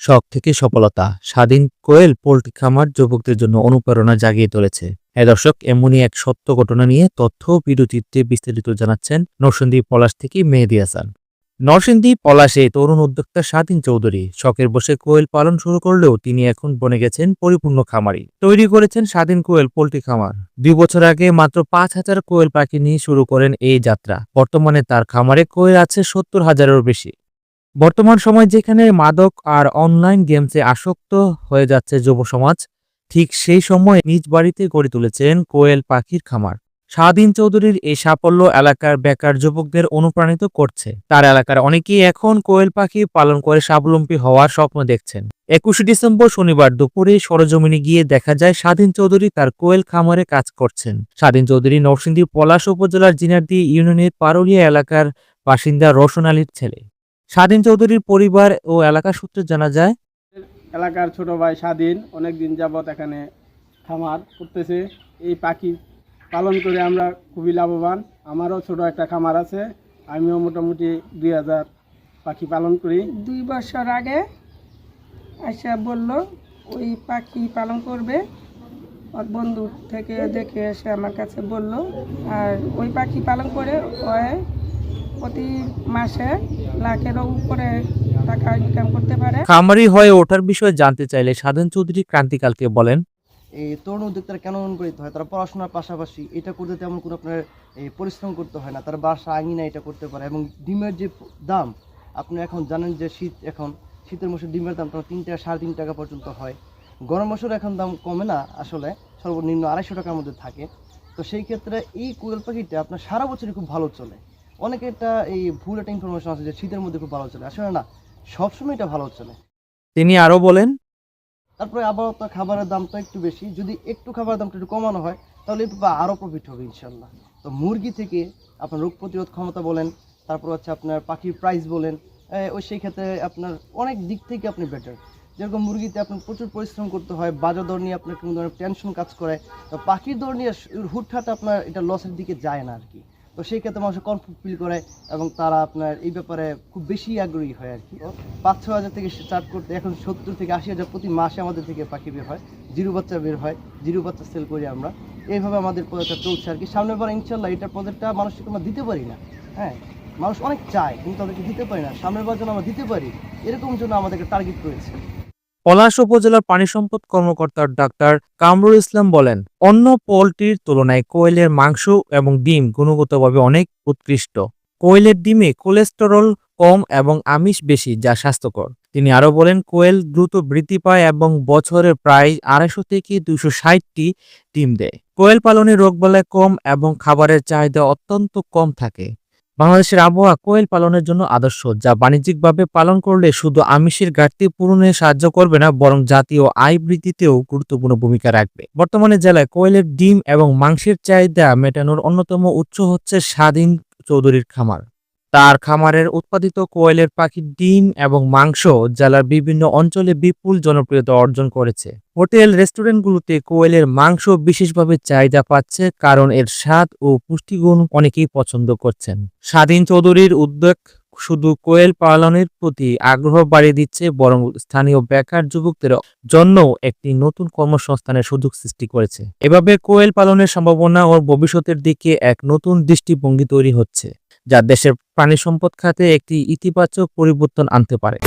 শখ থেকে সফলতা, স্বাধীন কোয়েল পোল্ট্রি খামার যুবকদের জন্য অনুপ্রেরণা জাগিয়ে তুলেছে। হ্যাঁ দর্শক, এমনই এক সত্য ঘটনা নিয়ে তথ্য ভিডিওচিত্রে বিস্তারিত জানাচ্ছেন নরসিংদী পলাশ থেকে মেহেদি হাসান। নরসিংদী পলাশে তরুণ উদ্যোক্তা স্বাধীন চৌধুরী শখের বসে কোয়েল পালন শুরু করলেও তিনি এখন বনে গেছেন পরিপূর্ণ খামারি। তৈরি করেছেন স্বাধীন কোয়েল পোল্ট্রি খামার। দুই বছর আগে মাত্র পাঁচ হাজার কোয়েল পাখি নিয়ে শুরু করেন এই যাত্রা। বর্তমানে তার খামারে কোয়েল আছে সত্তর হাজারেরও বেশি। বর্তমান সময় যেখানে মাদক আর অনলাইন গেমসে আসক্ত হয়ে যাচ্ছে যুব সমাজ, ঠিক সেই সময় নিজ বাড়িতে গড়ে তুলেছেন কোয়েল পাখির খামার। স্বাধীন চৌধুরীর এই সাফল্য এলাকার বেকার যুবকদের অনুপ্রাণিত করছে। তার এলাকার অনেকেই এখন কোয়েল পাখি পালন করে স্বাবলম্বী হওয়ার স্বপ্ন দেখছেন। একুশে ডিসেম্বর শনিবার দুপুরে সরজমিনে গিয়ে দেখা যায় স্বাধীন চৌধুরী তার কোয়েল খামারে কাজ করছেন। স্বাধীন চৌধুরী নরসিংদী পলাশ উপজেলার জিনারদি ইউনিয়নের পারুলিয়া এলাকার বাসিন্দা রোশন আলীর ছেলে। স্বাধীন চৌধুরীর পরিবার ও এলাকা সূত্রে জানা যায় এলাকার ছোট ভাই স্বাধীন অনেক দিন যাবৎ এখানে খামার করতেছে। এই পাখি পালন করে আমরা খুবই লাভবান। আমারও ছোট একটা খামার আছে। আমিও মোটামুটি দুই হাজার পাখি পালন করি। দুই বছর আগে আশা বলল ওই পাখি পালন করবে? ওর বন্ধু থেকে দেখে এসে আমার কাছে বলল আর ওই পাখি পালন করে ওই প্রতি মাসে লাখেরও উপরে টাকা ইনকাম করতে পারে। খামারি হয়ে ওঠার বিষয়ে জানতে চাইলে স্বাধীন চৌধুরী ক্রান্তিকালকে বলেন। এই তরুণ উদ্যোক্তারা কেন অনুপ্রাণিত হয়? তারা পড়াশোনার পাশাপাশি এটা করতে তেমন কোনো আপনার পরিশ্রম করতে হয় না। তারা বাসা আঙিনা এটা করতে পারে এবং ডিমের যে দাম আপনি এখন জানেন যে শীত এখন শীতের মাসে ডিমের দাম তোমার তিন টাকা সাড়ে তিন টাকা পর্যন্ত হয়। গরম মাসের এখন দাম কমে না আসলে সর্বনিম্ন আড়াইশো টাকার মধ্যে থাকে। তো সেই ক্ষেত্রে এই কোয়েল পাখিটা আপনার সারা বছরই খুব ভালো চলে। অনেকে একটা এই ভুল একটা ইনফরমেশন আছে যে শীতের মধ্যে খুব ভালো চলে। আসলে না সবসময় এটা ভালো চলে। তিনি আরও বলেন তারপরে আবার তো খাবারের দামটা একটু বেশি। যদি একটু খাবারের দামটা একটু কমানো হয় তাহলে আরও প্রফিট হবে ইনশাল্লাহ তো মুরগি থেকে আপনার রোগ প্রতিরোধ ক্ষমতা বলেন তারপর হচ্ছে আপনার পাখির প্রাইস বলেন ওই সেই ক্ষেত্রে আপনার অনেক দিক থেকে আপনি বেটার যেরকম মুরগিতে আপনার প্রচুর পরিশ্রম করতে হয় বাজার দর নিয়ে আপনার কোনো ধরনের টেনশন কাজ করে তো পাখির দর নিয়ে হুটহাট আপনার এটা লসের দিকে যায় না আর কি। তো সেই ক্ষেত্রে মানুষ কনফিড ফিল করে এবং তারা আপনার এই ব্যাপারে খুব বেশি আগ্রহী হয় আর কি। পাঁচ, ছ হাজার থেকে স্টার্ট করতে এখন সত্তর থেকে আশি হাজার প্রতি মাসে আমাদের থেকে পাখি বের হয়, জিরো বাচ্চা বের হয়, জিরো বাচ্চা সেল করি আমরা। এইভাবে আমাদের প্রজেক্টটা চলছে আর কি। সামনের বার ইনশাল্লাহ এটা প্রজেক্টটা মানুষকে আমরা দিতে পারি না হ্যাঁ? মানুষ অনেক চায়, কিন্তু তাদেরকে দিতে পারি না। সামনের বার যেন আমরা দিতে পারি, এরকম জন্য আমাদেরকে টার্গেট করেছে। পলাশ উপজেলার পানি সম্পদ কর্মকর্তা ডাক্তার কামরুল ইসলাম বলেন, অন্য পোলট্রির তুলনায় কোয়েলের মাংস এবং ডিম গুণগতভাবে অনেক উৎকৃষ্ট। কোয়েলের ডিমে কোলেস্টেরল কম এবং আমিষ বেশি, যা স্বাস্থ্যকর। তিনি আরও বলেন, কোয়েল দ্রুত বৃদ্ধি পায় এবং বছরে প্রায় আড়াইশো থেকে দুইশো ষাটটি ডিম দেয়। কোয়েল পালনে রোগবালাই কম এবং খাবারের চাহিদা অত্যন্ত কম থাকে। বাংলাদেশের আবহাওয়া কোয়েল পালনের জন্য আদর্শ, যা বাণিজ্যিকভাবে পালন করলে শুধু আমিষের ঘাটতি পূরণে সাহায্য করবে না, বরং জাতীয় আয় বৃদ্ধিতেও গুরুত্বপূর্ণ ভূমিকা রাখবে। বর্তমানে জেলায় কোয়েলের ডিম এবং মাংসের চাহিদা মেটানোর অন্যতম উৎস হচ্ছে স্বাধীন চৌধুরীর খামার। তার খামারের উৎপাদিত কোয়েলের পাখির ডিম এবং মাংস জেলার বিভিন্ন অঞ্চলে বিপুল জনপ্রিয়তা অর্জন করেছে। হোটেল রেস্টুরেন্টগুলোতে কোয়েলের মাংস বিশেষভাবে চাহিদা পাচ্ছে কারণ এর স্বাদ ও পুষ্টিগুণ অনেকেই পছন্দ করছেন। স্বাধীন চৌধুরীর উদ্যোগ শুধু কোয়েল পালনের প্রতি আগ্রহ বাড়িয়ে দিচ্ছে, বরং স্থানীয় বেকার যুবকদের জন্য একটি নতুন কর্মসংস্থানের সুযোগ সৃষ্টি করেছে। এভাবে কোয়েল পালনের সম্ভাবনা ও ভবিষ্যতের দিকে এক নতুন দৃষ্টিভঙ্গি তৈরি হচ্ছে। যা দেশের প্রাণী সম্পদ খাতে একটি ইতিবাচক পরিবর্তন আনতে পারে।